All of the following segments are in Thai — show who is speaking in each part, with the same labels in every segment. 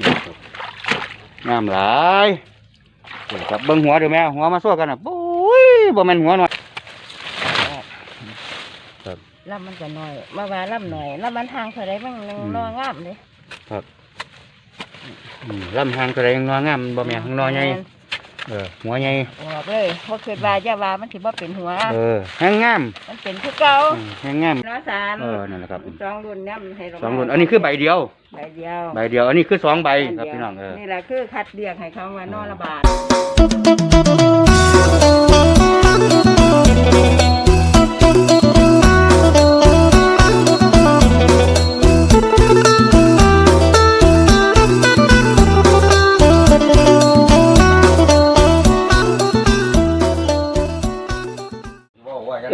Speaker 1: นี่ครับงามหลายนี่ครับเบิ่งหัวเดี๋ยวแม่หัวมาสู้กันน่ะปุ้ยบ่แม่นหัวหน่อย
Speaker 2: ลำมันจะหน่อย มาว่าลำหน่อยลำมันทางเท่าไรบ้างนึงรองามเลย
Speaker 1: อืมลำหางกระไดยังนองามบ่แม่นข้างนอใหญ่ เออหัวใหญ่
Speaker 2: ออกเลยเพราะคิดว่าจะว่ามันถือว่าเป็นหัว
Speaker 1: เออหางงาม
Speaker 2: มันเป็นผู้เก่า
Speaker 1: อืมหางงาม
Speaker 2: น้อสาร
Speaker 1: เออนั่นแหละครับ
Speaker 2: สองรุ่นเนี่ยมันให้เรา
Speaker 1: สองรุ่นอันนี้คือใบเดียว
Speaker 2: ใบเดียว
Speaker 1: ใบเดียว อันนี้คือสองใบ
Speaker 2: อั
Speaker 1: ครับ
Speaker 2: เดียว
Speaker 1: พี่น้องเออ
Speaker 2: นี่แหละคือคัดเรียกให้เขามานอระบาด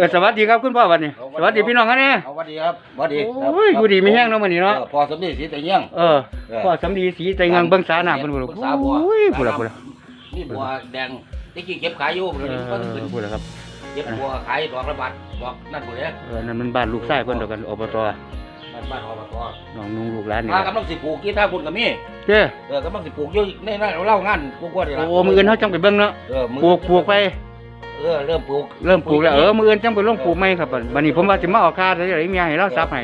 Speaker 1: ออสวัสดีครับคุณพ่อวันนี้ สวัสดีพี่น้องกันเนี่ย
Speaker 3: สวัสดีครับสวัสดีครับ
Speaker 1: โอ้ยอยู่ดีไม่แห้งเนาะมื้อนี้เนาะ
Speaker 3: ออพอสมดีสีแต่เงี้ยง
Speaker 1: เออพ่อสำลีสีใจเงางเบิ่งสาหน้าเพิ่นพุ่น
Speaker 3: เบิ่งสาบัว
Speaker 1: โอ้ยพุ่นล่ะพุ่นล่ะ
Speaker 3: นี่บัวแดงที่กี้เก็บขายอยู่
Speaker 1: เอ
Speaker 3: เดี๋ยวนี้มันก็ขึ้น
Speaker 1: อพุ่นล่ะครับ
Speaker 3: เก็บบัวขายดอกละบาทดอกนั่นหมดเลย
Speaker 1: เออนั่นมันบ้านลูกชายเพิ่นเดียวกันอบต
Speaker 3: บ้านบ้านอบต
Speaker 1: น้องนุ่งลูกหลานนี่
Speaker 3: มากำลังสิปลูกกี่ท่าคุณกับมี่
Speaker 1: เด้อ
Speaker 3: เออกำลังสิปลูกอยู่ในนั่นเล่างานปลูกว่าเดี๋ยว
Speaker 1: โอ้มื้ออื่นเฮาจังไปเบิ่งเนาะ
Speaker 3: เออมือ
Speaker 1: ปลูกปลูกไป
Speaker 3: เออเริ่มปลูก
Speaker 1: เริ่มปลูกแล้วเออมื้ออื่นจังไปลงปลูกใหม่ครับบัดบัดนี้ผมว่าสิมาเอาค่าได้ไดเมียให้เราซับให้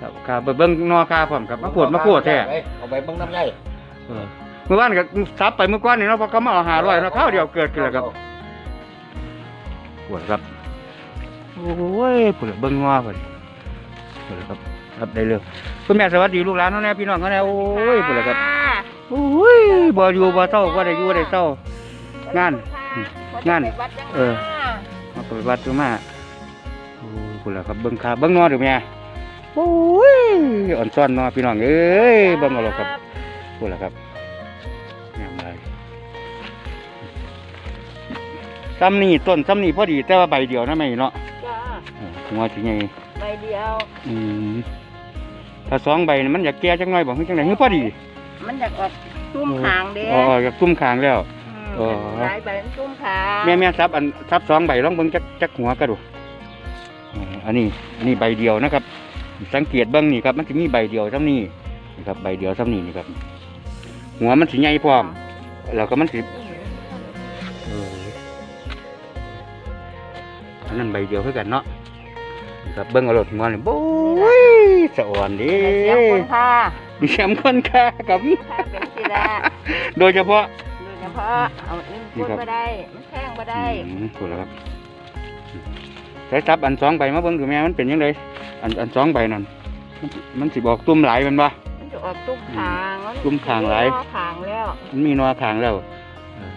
Speaker 1: ครับค่าไปเบิ่งนอค่าพร้อมครับมาปวดมาโคตรแท้
Speaker 3: เอาไปเบิ่งน้ำใหญ่
Speaker 1: เออเมื่อวานก็ซับไปเมื่อก่อนนี่เนาะเพอก็มาเอา500เนาะข้าวเดียวเกิดขึ้นแล้วครับปวดครับโอ้ยปวดเบิ้งงอปวดปวดครับครับได้เลยคุณแม่สวัสดีลูกหลานเขาแน่พี่น้องเขาแน่โอ้ยปวดครับโอ้ยบ่อยู่บ่เศร้าบ่ได้อยู่ได้เศร้างาน งานเออมาเปิดวัดตัวมาโอ้ยปวดครับเบิ้งขาเบิ้งงอเดี๋ยวแม่โอ้ยอ่อนซ้อนเนอพี่น้องเอ้ยเบิ้งเอาหรอกครับปวดครับงามเลยซ้ำนี่ต้นซ้ำนี่พอดีแต่ว่าใบเดียวนะแม่เนาะ
Speaker 2: จ้า
Speaker 1: เออหัวสิไง
Speaker 2: ใบเดียว
Speaker 1: อืมถ้าสองใบนี่มันอยากแก่จังหน่อยบอกให้จังไหนคือพอดี
Speaker 2: มันอยากออกตุ้มหางเด้
Speaker 1: อ๋ออยากตุ้มคางแล้ว
Speaker 2: อ๋
Speaker 1: อ
Speaker 2: หลายใบมันตุ้มหา
Speaker 1: แม่แม่ซับอันซับสองใบลองเบิ่งจักจักหัวกระดูอ๋ออันนี้อันนี้ใบเดียวนะครับ สังเกตเบิ่งนี่ครับ มันจะมีใบเดียวซ้ำนี่นี่ครับใบเดียวซ้ำนี่นี่ครับ หัวมันสิใหญ่พร้อมแล้วก็มันสิเอออันนั้นใบเดียวคือกันเนาะนี่ครับเบิ่งเอารถหัวนี่โอ้ยสะอ่อนเดิ
Speaker 2: เสียงคนค่ะ
Speaker 1: มีแชมคนค่ากับ
Speaker 2: ถ้าเป็นสีดา
Speaker 1: โดยเฉพาะ
Speaker 2: เฉพาะเอานิ่ม
Speaker 1: นี่
Speaker 2: พูด
Speaker 1: ครับ
Speaker 2: บ่ได้มันแข้งบ่ได้
Speaker 1: อืมถูกแล้วครับใช้ทับอันสองใบมาเบิ่งดูแม่มันเป็นยังไงอันอันสองใบนั่นมันมันสิบอกตุ่มหลายแมันบ่
Speaker 2: มันจะออกตุ้มขางมัน
Speaker 1: ตุ้มขางหลาย
Speaker 2: ตุ้มขางแล้ว
Speaker 1: มันมีนอขางแล้วเออ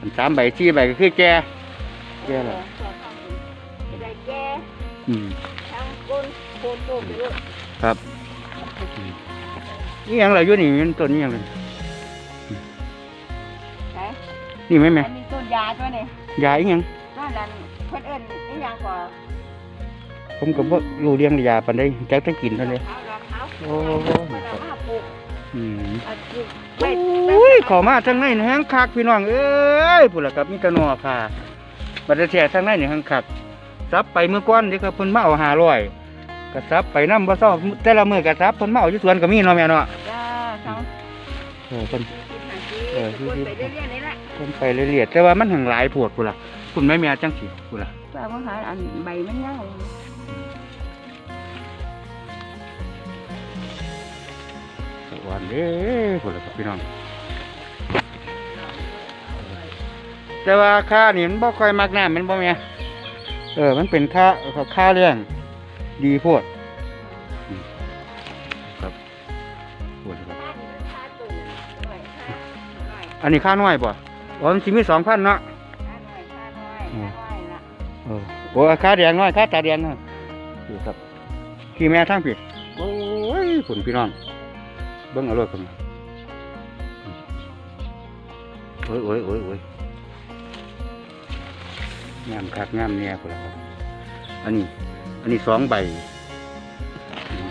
Speaker 1: อันสามใบสี่ใบก็คือแก่แก่แล้ว
Speaker 2: จะได้แก่
Speaker 1: อืม
Speaker 2: ทั้งก้นโคนโตไปด้วย
Speaker 1: ครับนี่ยังไรอยู่นี่มันต้นนี่ยังเลย นี่ไหมแม่
Speaker 2: อันนี้ต้นยาตัวนี้
Speaker 1: ยาอีหยัง
Speaker 2: ต้นนั้นเพิ่นเอิ้นอีหยังกว่า
Speaker 1: ผมก็บ่รู้เลี้ยงยาปานใดจักแตะกินเท่านั้น
Speaker 2: เอารองเท้า
Speaker 1: โอ้
Speaker 2: เพิ่นเอามาปลูก
Speaker 1: อืม
Speaker 2: เอาปลูก
Speaker 1: โอ
Speaker 2: ไว้้
Speaker 1: ยเข้ามาทางในนี่แห้งคักพี่น้องเอ้ยพุ่นล่ะครับมีแตะนอค่ะบัดนี้แท้ทางในนี่แห้งคักซับไปเมื่อก่อนเด้ครับเพิ่นมาเอา500ก็ซับไปนำบ่เซาแต่ละมื้อก็ซับเพิ่นมาเอาอยู่สวนก็มีเนาะแม่เนาะ
Speaker 2: จ้าทั้ง
Speaker 1: เออเพิ่น
Speaker 2: คิดหาสิ
Speaker 1: เออ
Speaker 2: คนไปเรื่อยๆนี่แหละ
Speaker 1: เพิ่นไปเรื่อยๆแต่ว่ามันหังหลายโพดพุ่นล่ะคุณแม่แม่จังสิพุ่นล่ะ
Speaker 2: ว่ามันหาอันใบมันยาว
Speaker 1: สวัสดีพุ่นล่ะครับพี่น้อง แต่ว่าค่านี่มันบ่ค่อยมักน้ำมันบ่แม่เออ มันเป็นค่าค่าเรื่องดีโพดอืมครับโพดครับ
Speaker 2: ค่าตุ่นหน่อยค่าหน่อย
Speaker 1: อันนี้ค่าน้อยป่ะ อ๋อมันสิมีสองพันเนาะ
Speaker 2: ค่าหน่อยค่าน้อยค่าน้อยละ
Speaker 1: เออโอ้ค่าแดงน้อยค่าตาแดงน้อยนี่ครับขี่แม่ทั้งผิดโอ้ยผลพี่น้องเบิ้งเอารถกันมาโอ้ยโอ้ยโอ้ยโอ้ยงามคักงามเนี่ยพุ่นล่ะครับอันนี้ อันนี้สองใบ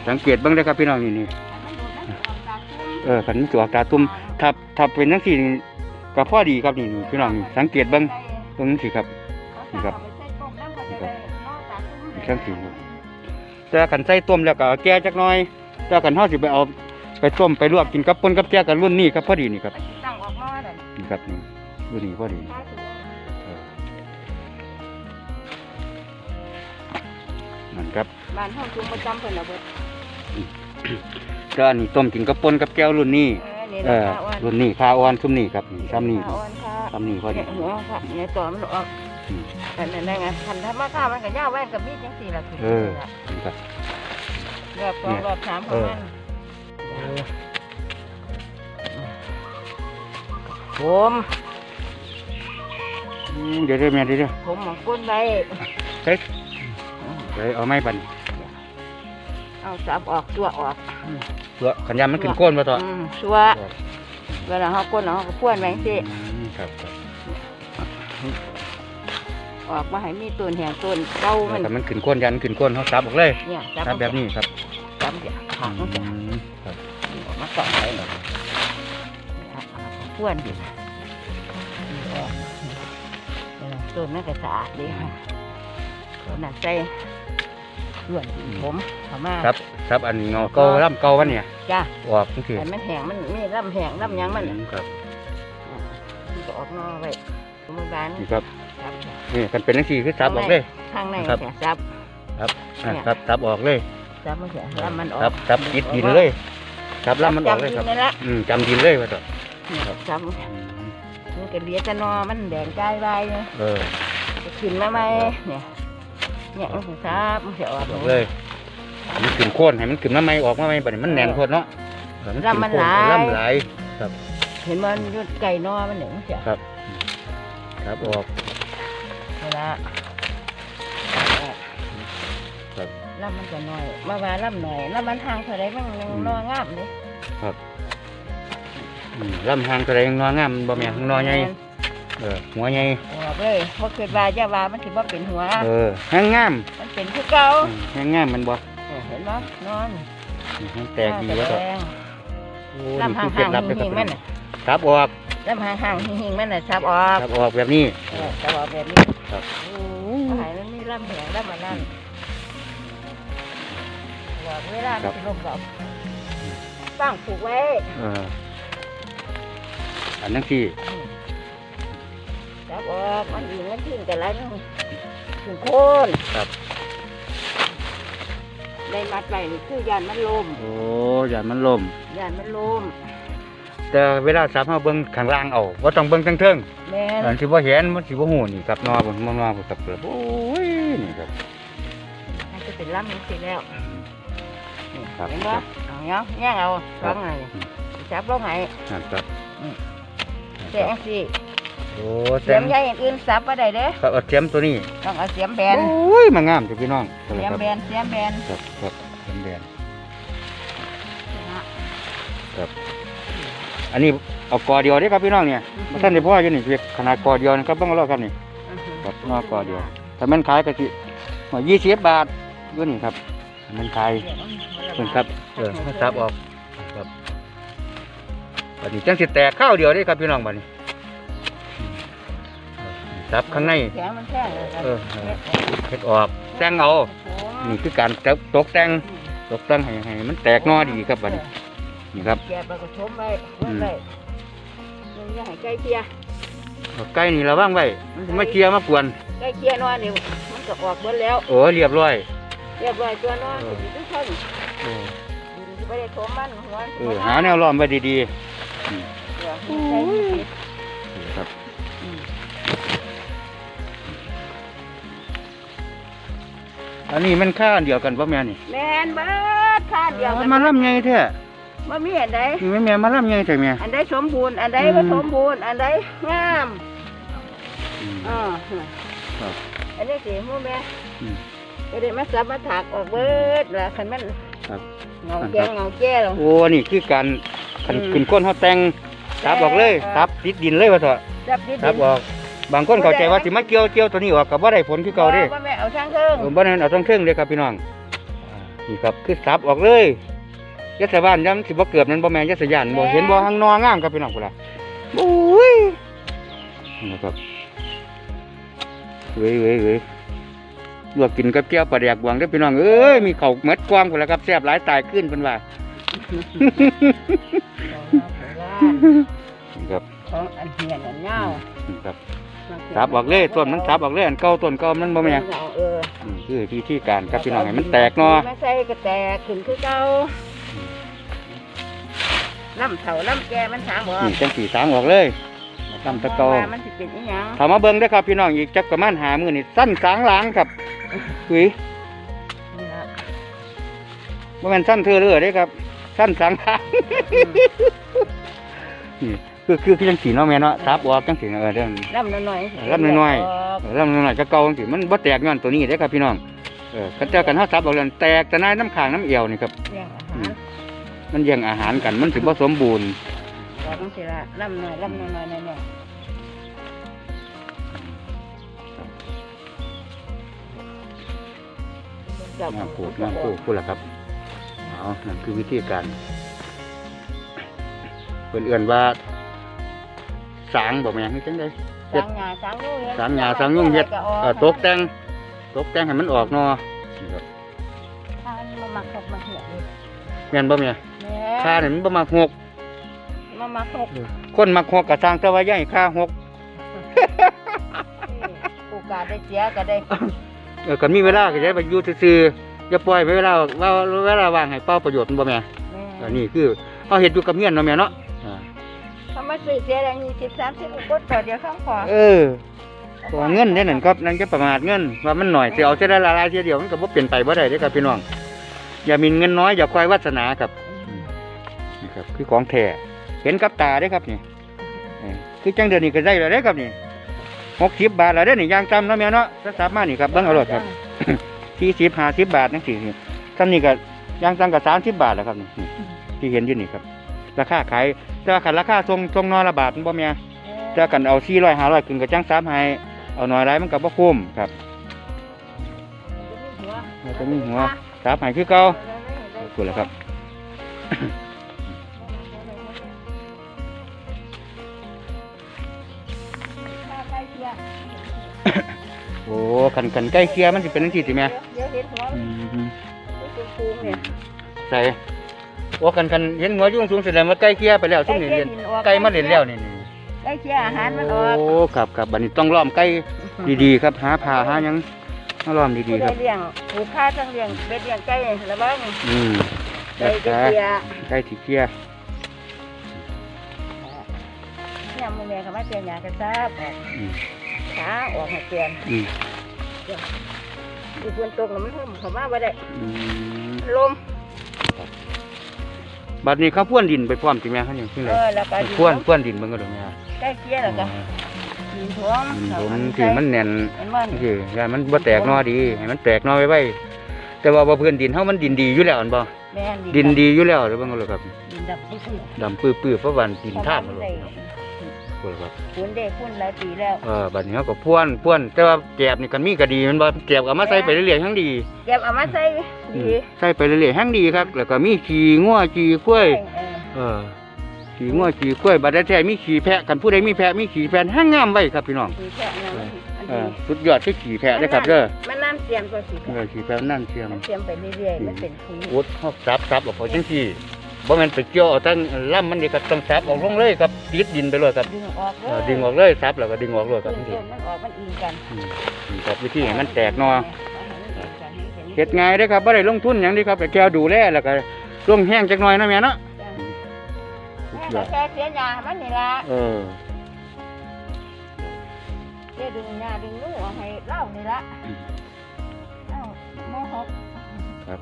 Speaker 1: สังเกตเบ้างได้อครับพี่น้องนี่นี่
Speaker 2: มันดูดน้ำออกจากตุ้ม
Speaker 1: เออขันจวกตาตุ่มถ้าถ้าเป็นทั้งสี่ ก็พอดีครับนี่นี่พี่น้องนี่สังเกตเบ้างเบ้างสิครับ นี่ครับทั้งสี่แต่ขันใส่ต้มแล้วก็เอาแก่จักหน่อยแต่ขันเฮาสิไปเอาไปต้มไปลวกกินกับปนกับแก้วกับรุ่นนี้ครับพอดีนี่ครับ
Speaker 2: ตั้งออกมาเลย
Speaker 1: นี่ครับนี่รุ่นนี้พอดี
Speaker 2: ถ้าถือ
Speaker 1: เออนั่นครับ
Speaker 2: บ้านห้องจุงประจำเพิ่นละเบิด
Speaker 1: ก็อันนี้ต้มกินกับปนกับแก้วรุ่นนี้
Speaker 2: เออนี่
Speaker 1: เอ
Speaker 2: รา
Speaker 1: อ
Speaker 2: คาอ่อน
Speaker 1: รุ่นนี้คาอ่อนซุมนี้ครับนี่ซ้ำนี่
Speaker 2: ราคาอ่อนค่ะ
Speaker 1: ซ้ำนี่พอดี
Speaker 2: เนี่ยหัวค่ะเนี่ยต่อมันออก
Speaker 1: อืม
Speaker 2: แต่นั่นได้ไงคันถ้ามาข้ามันก็ย่าแว่นกับมีดจังสี่ละคือ
Speaker 1: เออนี่ครับ
Speaker 2: รอบสองรอบสามของมันผม
Speaker 1: อืมเดี๋ยวเดี๋ยวแม่เดี๋ยวเดี๋ยว
Speaker 2: ผมหมองก้นใบ
Speaker 1: เฮ้ยเดี๋ยวเอาไม้บัน
Speaker 2: เอาสับออกตัวออก
Speaker 1: เพื่อขันยามมันขึ้นก้นมาต่อ
Speaker 2: อืมชัวเวลาเขาก้นเขาก็พ่วนแบงสิ
Speaker 1: อืมครับครับ
Speaker 2: ออกมาให้มีต้นแหงต้นเก้ามัน
Speaker 1: แต่มันขึ้นก้นยันขึ้นก้นเขาซับออกเลย
Speaker 2: เนี่ยจับ
Speaker 1: ซับแบบนี้ครับ
Speaker 2: จับเนี่ยหักมันจะ
Speaker 1: อืมครับ
Speaker 2: ออกมาต่อไปเลยพ่วนดิต้นนั่นก็สะอาดดีค่ะต้นนั่นใส่ ส่วนผมเข้ามา
Speaker 1: ครับ ครับอันนี้เงาเก่าล่ำเก่าวันเนี่ย
Speaker 2: จ้า
Speaker 1: ออกนี่คือ
Speaker 2: แต่มันแห้งมันมีลำแห้งลำหยังมัน
Speaker 1: อืมครับ
Speaker 2: มันก็ออกนอกไว้สมุนไพร
Speaker 1: นี่ครับ
Speaker 2: ครับ
Speaker 1: นี่กันเป็นนังสีคือซับออกเลย
Speaker 2: ข้างใน
Speaker 1: ครับ
Speaker 2: แค่ซับ
Speaker 1: อะครับซับออกเลย
Speaker 2: ซับมันแค่ลำมันออก
Speaker 1: ครับซับจิตดินเลยซับล่ำมันออกเลยครับ
Speaker 2: จำดินนั่นละ
Speaker 1: อืมจำดินเลยว่าต่อ
Speaker 2: เนี่ยซับ
Speaker 1: อืม
Speaker 2: มันก็เหลียแต่นอมันแดงกายใบเนี่ย
Speaker 1: เออ
Speaker 2: จะขึ้นมาไหมเนี่ย เนี่ยมันสิซับมันจะออก
Speaker 1: ออกเลยให้มันขึ้นโคนให้มันขึ้นมาใหม่ออกมาใหม่บัดนี้มันแน่นโคตรเนาะเออขึ้โคล่ำหลาย
Speaker 2: เห็นมันอยุดไก่นอมันเนี่ยมันจะ
Speaker 1: ครับออก
Speaker 2: เวลา
Speaker 1: ครับ
Speaker 2: ลำมันจะน้อย มาว่าลำหน่อยลำมันห่างเท่าไรมันยังนองามเลย
Speaker 1: อืมล่ำหางตัวใดยังงองามบ่แม่นงอใหญ่ เออหัวใหญ่
Speaker 2: ออกเลยเพราะเกิดว่าจะว่ามันถือว่าเป็นหัว
Speaker 1: เออหางงาม
Speaker 2: มันเป็นคือเก่า
Speaker 1: อืมหางงามมันบ่
Speaker 2: เออเห็นไหมนอน
Speaker 1: หางแตกดีว่าต่อ
Speaker 2: แดง
Speaker 1: โอ้
Speaker 2: ลำ
Speaker 1: นี่
Speaker 2: ห่า
Speaker 1: คื
Speaker 2: ง
Speaker 1: อเคล็ด
Speaker 2: ห่าง
Speaker 1: ลับเลยค
Speaker 2: หิ
Speaker 1: รับ
Speaker 2: งๆมันน่ะ
Speaker 1: ครับออก
Speaker 2: ลำห่างห่างหิงๆมันน่ะชับออก
Speaker 1: ครับออกแบบนี้
Speaker 2: เออชับออกแบบนี้
Speaker 1: ครับ
Speaker 2: หายมันมีลำแหงลำมันนั่นว่าเวลามันจะลงดอกตั้งผูกไว้
Speaker 1: เอออันนั้นที่
Speaker 2: ชับออกมันอีกมันทิ้งแต่ละนึงถึงโคน
Speaker 1: ครับ
Speaker 2: ได้มัดไว้นี่คือยานมันลม
Speaker 1: โอ้ยานมันล่ม
Speaker 2: ยานมันลม
Speaker 1: แต่เวลาสับเฮาเบิ่งข้างล่างเอาบ่ต้องเบิ่งทั้งเทิง
Speaker 2: แม่น
Speaker 1: อันที่บ่เห็นมันสิบ่ฮู้นี่ครับนอบ่นอบ่กับเปลือกโอ้ยนี่ครับ
Speaker 2: มันจะเป็นลำนี้สิแล้วนี่
Speaker 1: ครับ
Speaker 2: เห็นบ่เอาเนาะแย่งเอาสองอันนี่จับลงให้
Speaker 1: นั่นครับ
Speaker 2: แจ้งสิ
Speaker 1: โอ้
Speaker 2: เสี
Speaker 1: แซ
Speaker 2: ย
Speaker 1: ม
Speaker 2: มใหญ่อื่นๆสับบ่ได้เด้
Speaker 1: ครับเอาเทียมตัวนี้
Speaker 2: ต้องเอาเสียมแบน
Speaker 1: โอ้ยมางามจ้ะพี่น้อง
Speaker 2: เสียมแบนเสียมแบน
Speaker 1: ครับครับเทียมแบนอันนี้เอากอเดียวเด้ครับพี่น้องเนี่ยบ่ทันได้พ่ออยู่นี่เพียงขนาดกอเดียวนะครับเบิ่งเอาแล้วครับนี่ ครับนอกกอเดียว ถ้ามันขายก็สิหัว20บาทอยู่นี่ครับถ้ามันขายเพิ่นครับ เออมาซับออก ครับบัดนี้จังสิแตกข้าวเดียวเด้ครับพี่น้องบัดนี้ ซับข้างใน
Speaker 2: แข็งมันแข็งเลยครับ
Speaker 1: เออเฮ็ดออกแต่งเอานี่คือการตกตกแต่งตกแต่งให้ให้มันแตกหนอดีครับบัดนี้นี่ครับ
Speaker 2: แกะแล้วก็ชมไว้ไว้ไว้มันอย่าให้ใกล้เคีย
Speaker 1: เอาไก่นี่ระวังไว้มันสิมาเคลียร์มากวน
Speaker 2: ใกล้เคียนอนเดี๋ยวมันก็ออกเบิดแล้ว
Speaker 1: โอ้เรียบร้อย
Speaker 2: เรียบร้อยตัวนอนสิทุกท่าน
Speaker 1: เออ
Speaker 2: สิบ่ได้ชมมันหัว
Speaker 1: เออหาแนวล้อมไว้ดี
Speaker 2: เดี๋ยวให้ใกล้เคีย
Speaker 1: ๆ อันนี้มันค่าอันเดียวกันป่ะแม่นี่
Speaker 2: แม่นเบิดค่าเดียวกัน
Speaker 1: มาล่ำไงแท้
Speaker 2: บ่มีอันใด
Speaker 1: นี่แม่แม่มาล่ำไงแท้แม่
Speaker 2: อันใดสมบูรณ์อันใด
Speaker 1: อืม
Speaker 2: บ่สมบูรณ์อันใดงาม
Speaker 1: อืม
Speaker 2: อ่า
Speaker 1: ครับ
Speaker 2: อันนี้สิหมู่แม่
Speaker 1: อืม
Speaker 2: ก็ได้มาสับมาถากออกเบิดล่ะคันมัน
Speaker 1: ครับ
Speaker 2: เงาแก้เงาแก้แล้ว
Speaker 1: โอ้นี่คือการขัน
Speaker 2: อืม
Speaker 1: ขึ้นก้นเขาแต่งทับออกเลย
Speaker 2: เออ
Speaker 1: ทับติดดินเลยว่าเถอะ
Speaker 2: จับดิ
Speaker 1: ทับออก บางคนเข้าใจว่าสิมาเกี่ยวเกี่ยวตัวนี้ออกกับว่าได้ผลคือเก่าเด้
Speaker 2: บ่แม่เอาทางเทิง
Speaker 1: เออบ่นั้นเอาต้องเครื่องเลยครับพี่น้องอ่านี่ครับคือทับออกเลยยัสบ้านย้ำสิบ่เกือบนั้นบ่แม่นยัสยานบ่เห็นบ่หางนองามครับพี่น้องพุ่นล่ะโอ้ยนี่นะครับเว้ยเว้ยเว้ยลวกกินกับแก้วปลาแดกบวงเด้อพี่น้องเอ้ยมีข้าวเม็ดกวางพุ่นล่ะครับแซ่บหลายตายขึ้นเพิ่นว่านี่ครับ
Speaker 2: ของอันเหียนอันเงา
Speaker 1: นี่ครับ สับออกเลยต้นมันสับออกเลยอันเก่าต้นเก่ามันบ่แม่น
Speaker 2: เออ
Speaker 1: อืมคือที่ที่การครับพี่น้องให้มันแตกเนาะ
Speaker 2: ไม่ใส่ก็แตกขึ้นคือเก่าลำเถาลำแกมันสางบ่
Speaker 1: นี่จังสีสางออกเลยลำตะเกา
Speaker 2: ว่ามันสิเป็นอีหยัง
Speaker 1: ถามมาเบิ่งได้อครับพี่น้องอีกจักประมาณหามือนี่สั้นสางหล้างครับคุย
Speaker 2: นี่ล่ะ
Speaker 1: บ่แม่นสั้นเธอเลยได้อครับสั้นสางหล้างนี่ คือคือคือจังสีเนาะแม่เนาะซับออกจังสีเออเด้อ
Speaker 2: ลำน้อยๆ
Speaker 1: ลำน้อยเออแล้วมันหน่อยก็เก่าจังสีมันบ่แตกย้อนตัวนี้ได้อครับพี่น้องเออกันเจอกันเฮาซับออกแล้วแตกแต่นายน้ำขางน้ำเอวนี่ครับ
Speaker 2: เลี้ยงอาหาร
Speaker 1: มันแย่งอาหารกันมันสิบ่สมบูรณ์
Speaker 2: บอกมันสิละลำน้อยลำน้อยๆน้อยๆจับ
Speaker 1: งามปลูกงามปลูกพูดละครับเอานั่นคือวิธีการเพิ่นเอื้อนว่า สางบ่แม่นคือจังได๋เฮ็ด
Speaker 2: สางหญ้าสางยุ่งเฮ็ด
Speaker 1: สางหญ้าสางยุ่งเฮ็ด
Speaker 2: ก็ออก
Speaker 1: เอ่อตกแต่งตกแต่งให้มันออกเนาะนี่ครับ
Speaker 2: ทานมามักหกมาเหี่ยเลย
Speaker 1: แม่นบ่แม่
Speaker 2: แม่
Speaker 1: ค่านี่มันบ่มักหก
Speaker 2: มามักหก
Speaker 1: คนมักหกก็สร้างแต่ว่าอย่าให้ค่าหก
Speaker 2: โอกาสได้เสียก็ได้
Speaker 1: เออก็มีเวลาก็จะไปอยู่ซื่อๆอย่าปล่อยไว้เวลาว่าเวลาว่างให้เป้าประโยชน์มันบ่แม่
Speaker 2: แม่
Speaker 1: อันนี้คือเฮาเฮ็ดอยู่กับเมียนเนาะแม่เนาะอ่า
Speaker 2: ถ้า มาซื้อเสียแรงยี่สิบสามสิบอุปต่อเดียวข้างขวา
Speaker 1: เออขอเงินได้หนั่นครับนั่นจะประมาทเงินว่ามันหน่อยสิเอาเสียได้ละลายเสียเดียวมันก็บ่เปลี่ยนไปบ่ได้เด้อครับพี่น้องอย่ามีเงินน้อยอย่าควายวาสนาครับนี่ครับ คือของแท้เห็นกับตาได้ครับนี่คือจังเดือนนี้ก็ได้แล้วได้ครับนี่หกสิบบาทแล้วได้นี่ยางจำเนาะแม่เนาะถ้าสามารถนี่ครับเบิ้งเอารถครับสี่สิบห้าสิบบาทนั่นสิท่านนี่ก็ยางจำกับสามสิบบาทแล้วครับนี่นี่ที่เห็นอยู่นี่ครับ ราคาขายแต่ว่าขันราคาทรงทรงนอละบาทมันบ่แม่แต่กันเอาสี่ร้อยห้าร้อยขึ้นกับจังสามให้เอาน้อยไรมันก็บ่คุ้มครับมันจะมีหัวสามให้คือเก่าพูดแล้วครับโอ้กันกันใกล้เคียมันสิเป็นจังซี่ติแม่
Speaker 2: เดี๋ยวเห็นหัว
Speaker 1: อืม
Speaker 2: มันฟูๆเนี่ย
Speaker 1: ใส่ โอ้กันกันเห็นหัวอยุ่งสูงแสดงว่าใกล้เคียไปแล้วซุ่มนี่เรียนใกล้มาเรียนแล้วนี่นี่
Speaker 2: ใกล้เคียอาหารมันออก
Speaker 1: โอ้ครับครับบัดนี้ต้องล้อมใกล้ดีๆครับหาผ้าหาหยังมาล้อม
Speaker 2: ผู้
Speaker 1: ดีๆค
Speaker 2: ใด
Speaker 1: รับ
Speaker 2: เลี้ยงผู้ค้าต้องเลี้ยงเบ็ดเลี้ยงไก่ระวัง
Speaker 1: อืม
Speaker 2: ไก่
Speaker 1: รัก
Speaker 2: จะ
Speaker 1: ษา
Speaker 2: เสีย
Speaker 1: ใกล้สิเคีย
Speaker 2: เนี่ยมือแม่เขามาเตียนยากระซับออก
Speaker 1: อืม
Speaker 2: ขาออกให้เตียน
Speaker 1: อืม
Speaker 2: อีฝนตกแล้วมันห่มเขามาบ่ได้
Speaker 1: อืม
Speaker 2: ลม
Speaker 1: บัดนี้เขาพ่วนดินไปพร้อมสิแม่เขาอย่างซึ่งเล
Speaker 2: เอยอแล้วก็ดิน
Speaker 1: พ่วนพ่วนดินเบิ่งก็ดอกแม่
Speaker 2: ใกล้เคียแล้วก็ดินท่วม
Speaker 1: ดินผมที่มันแน่น
Speaker 2: เห็นว่า
Speaker 1: ที่ยามันบ่แตกหนอดีให้มันแตกหนอไว้ไว้แต่ว่าบ่เพื่อนดินเฮามันดินดีอยู่แล้วอันบ่
Speaker 2: แม่น
Speaker 1: ดินดีอยู่แล้วเด้อเบิ่งเอาเลยครับ
Speaker 2: ดินดับซื่อ
Speaker 1: ดำปื้อๆเพราะวันดิ
Speaker 2: ๆ
Speaker 1: นท่ามมา
Speaker 2: เพ
Speaker 1: เล
Speaker 2: ระ
Speaker 1: ย
Speaker 2: ว่ได้
Speaker 1: ครับ
Speaker 2: ฝุ่นได้ฝุ่นหลายปีแล้ว
Speaker 1: เออบัดนี้เขาก็พ่วนพ่วนแต่ว่าแกบนี่กันมีก็ดีมันบ่แกบก็เอามาใส่ไปเรื่อยๆทั้งดี
Speaker 2: เก็บเอามาใส่ดี
Speaker 1: ใส่ไปเรื่อยๆทั้งดีครับ แล้วก็มีขี้งัวขี้กล้วย
Speaker 2: เออ
Speaker 1: เออขี้งัวขี้กล้วยบัดแท้ๆมีขี้แพะกันผู้ใดมีแพะมีขี้แพะห้างงามไว้ครับพี่น้อง
Speaker 2: สีแค่นั้นมัน
Speaker 1: เอ
Speaker 2: ดี
Speaker 1: อสุดยอดที่ขี้แพะเด้อครับเด้อ
Speaker 2: มันน้ำเตรียมตัวสี
Speaker 1: เออขี้แพะนั่นเทียม
Speaker 2: มันเตรียมไปเรื่อยๆมันเป็นคุย
Speaker 1: อุดเฮาซับซับออกไปจังซี่ บ่แม่นไปเกี่ยวเอาทั้งลำมันนี่ก็ต้องซับออกลงเลยครับติดดินไปเลยครับ
Speaker 2: ดึงออกเล
Speaker 1: เออยดึงออกเลยซับแล้วก็ดึงออกเลยครับ
Speaker 2: ต้น
Speaker 1: จังซี่
Speaker 2: มันออกมันอิงกัน
Speaker 1: อืมนี่ครับวิธีให้มันแตกหนอ เฮ็ดง่ายเด้อครับบ่ได้ลงทุนหยังเด้อครับแต่แค่ดูแลแล้วก็ลงแห้งจักหน่อยนะแม่เนาะสุดย
Speaker 2: แม่
Speaker 1: อ
Speaker 2: ก็
Speaker 1: ด
Speaker 2: แค่เสียยามันนี่ละ
Speaker 1: เออ
Speaker 2: เดี๋ยวดึงยาดึงนู่เอาให้เล่านี่ละเล่าโมหก
Speaker 1: ครับ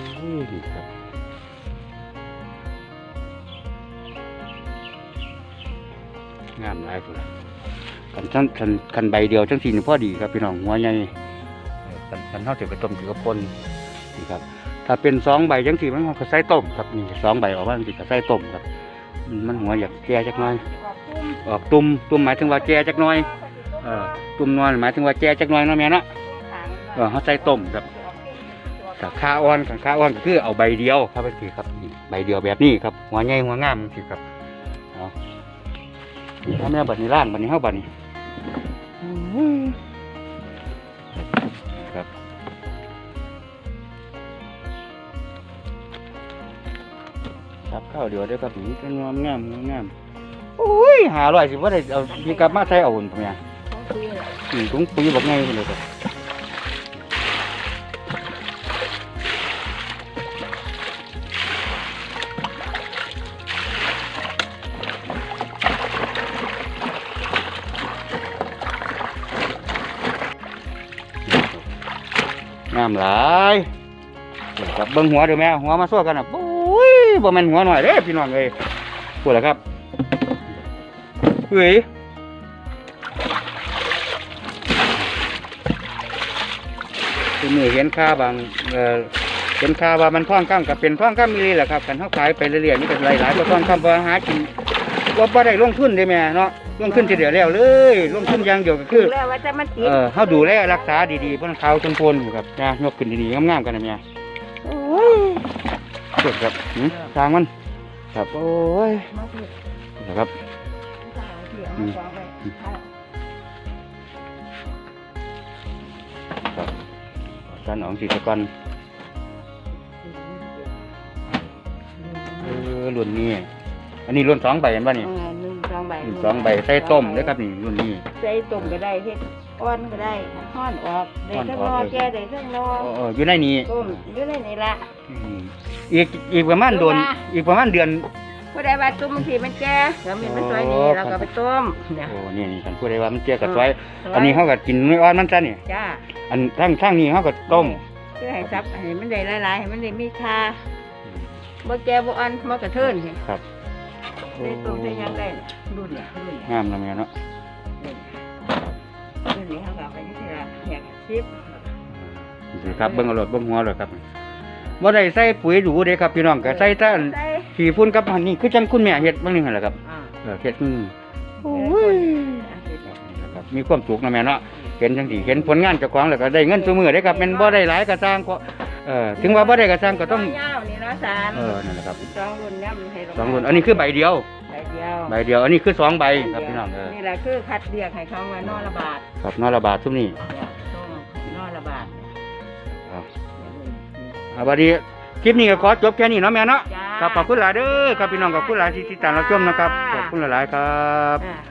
Speaker 1: ยดีครับงามหลายพุ่นล่ะกันจังคันคันใบเดียวจังซี่นี่พอดีครับพี่น้องหัวใหญ่เออคันคันเฮาสิไปต้มกับป่นนี่ครับ ถ้าเป็นสองใบจังซี่มันก็ใส่ต้มครับนี่สองใบออกมาจังซี่ก็ใส่ต้มครับ มันหัวอยากแก่จักหน่อย
Speaker 2: ออกตุ้ม
Speaker 1: ออกตุ่มตุ่มหมายถึงว่าแก่จักหน่อยเออตุ่มนอนหมายถึงว่าแก่จักหน่อยเนาะแม่เนาะเออเขาใส่ต้มครับ กับข้าอ้อนกับข้าอ้อนคือเอาใบเดียวครับพี่ครับใบเดียวแบบนี้ครับหัวใหญ่หัวงามพี่ครับเอาถ้าแม่บัดนี้ล่างบัดนี้เข้าบัดนี้ครับครับข้าวเดียวเด้อครับนี่ก็นงามงามงามโอ้ยหาอร่อยสิว่าได้เอาพี่กลับมาใช้เอาหุ่นผมเนี่ยถุงปุ๋ยบอกไงคนเลยครับ งามหลายครับเบิ่งหัวเด้อแม่หัวมาสู้กันน่ะโอ้ยบ่แม่นหัวหน่อยเด้พี่น้องเอ้ยพูดแล้วครับเฮ้ยคือมือเห็นค่าบางเออเห็นค่าว่ามันท่องข้ามกับเป็นท่องข้ามมีแหละครับกันเขาขายไปเรื่อยๆนี่เป็นหลายๆก็ท่องข้ามว่าหากิน ว่าบ่ได้ลงทุนได้แม่เนาะลงทุนทีเดียวแล้วเลยลงทุนอย่างเดียวก็คือ
Speaker 2: ดูแล้วว่าจะมันติด
Speaker 1: เออเขาดูแลรักษาดีๆเพื่อนเขาจนพนอยู่ครับนะยกขึ้นดีๆงามๆกันนะแม่โอ้ยเกิดครับหืมทางมัน ครับโอ้ย
Speaker 2: มาสิ
Speaker 1: นะครับ
Speaker 2: เดี๋ยวมาวางไว้เอา
Speaker 1: ครับการออกสีตะกอนเออรุ่นนี้ อันนี้รุ่นสองใบเห็นป่ะนี่
Speaker 2: เอาไงหนึ่งสองใบ
Speaker 1: รุ่นสองใบใส่ต้มเด้อครับนี่รุ่นนี้
Speaker 2: ใส่ต้มก็ได้เฮ็ดอ่อนก็ได้ห้อนออกได้ทั้งนอแก่ได้ทั้งนอ
Speaker 1: เออเอออยู่ในนี้
Speaker 2: ต้มอยู่ในนี่ละ
Speaker 1: อืมอีกอีกประมาณโดนอีกประมาณเดือน
Speaker 2: ผู้ใดว่าต้มบางทีมันแก่แล้วมีมันสวยนี่เราก็ไปต้มเนี่ย
Speaker 1: โอ้นี่นี่กันพูดได้ว่ามันเจียกับซอยอันนี้เขาก็กินไม่อ่อนมันซะนี่
Speaker 2: จ้า
Speaker 1: อันทั้งทั้งนี้เขาก็ต้ม
Speaker 2: คือให้ซับให้มันได้หลายๆให้มันได้มีค่าบ่แก่บ่อ่อนบ่กระเทินสิ
Speaker 1: ครับ
Speaker 2: ได้ต้มได้หยังได้รุ่นเนี่ยรุ่นเนี่ย
Speaker 1: งามนะแม่เนาะ
Speaker 2: รุ่นนี้เขาก็เอาไปที่ละอยากชิป
Speaker 1: นี่ครับเบิ่งเอารถเบิ่งหัวเลยครับบ่ได้ใส่ปุ๋ยดูเด้ครับพี่น้องก็ใส่แต่อัน
Speaker 2: ใส่
Speaker 1: ขี้ฝุ่นกับอันนี้คือจังคุณแม่เฮ็ดบางนึงหั่นแหละครับ
Speaker 2: อ่า
Speaker 1: เออเฮ็ดอืม
Speaker 2: โอ้ย
Speaker 1: นะครับมีความสุขนะแม่เนาะเห็นจังซี่เห็นผลงานเจ้าของแล้วก็ได้เงินซุมื้อเด้ครับแม่นบ่ได้หลายก็สร้างก็ เออถึงว่าบ่ได้ก็สร้างก็ต้อง
Speaker 2: ยาวนี่เนาะสาร
Speaker 1: เออนั่นแหละครับ
Speaker 2: สองรุ่นย่ำให้ล
Speaker 1: สองรุ่นอันนี้คือใบเดียว
Speaker 2: ใบเดียว
Speaker 1: ใบเดียวอันนี้คือสองใบครับพี่น้องเออ
Speaker 2: นี่แหละคือคัดเรียกให้เขาว่านอระบาด
Speaker 1: ครับนอระบาดซุมนี้
Speaker 2: เนี่ยต้มนอระบาด
Speaker 1: ครับอ่าบัดนี้คลิปนี้ก็ขอจบแค่นี้เนาะแม่เนาะ
Speaker 2: จ้า
Speaker 1: ครับขอบคุณหลายเด้อครับพี่น้องขอบคุณหลายที่ติดตามรับชมนะครับขอบคุณหลายๆครับ
Speaker 2: อ่า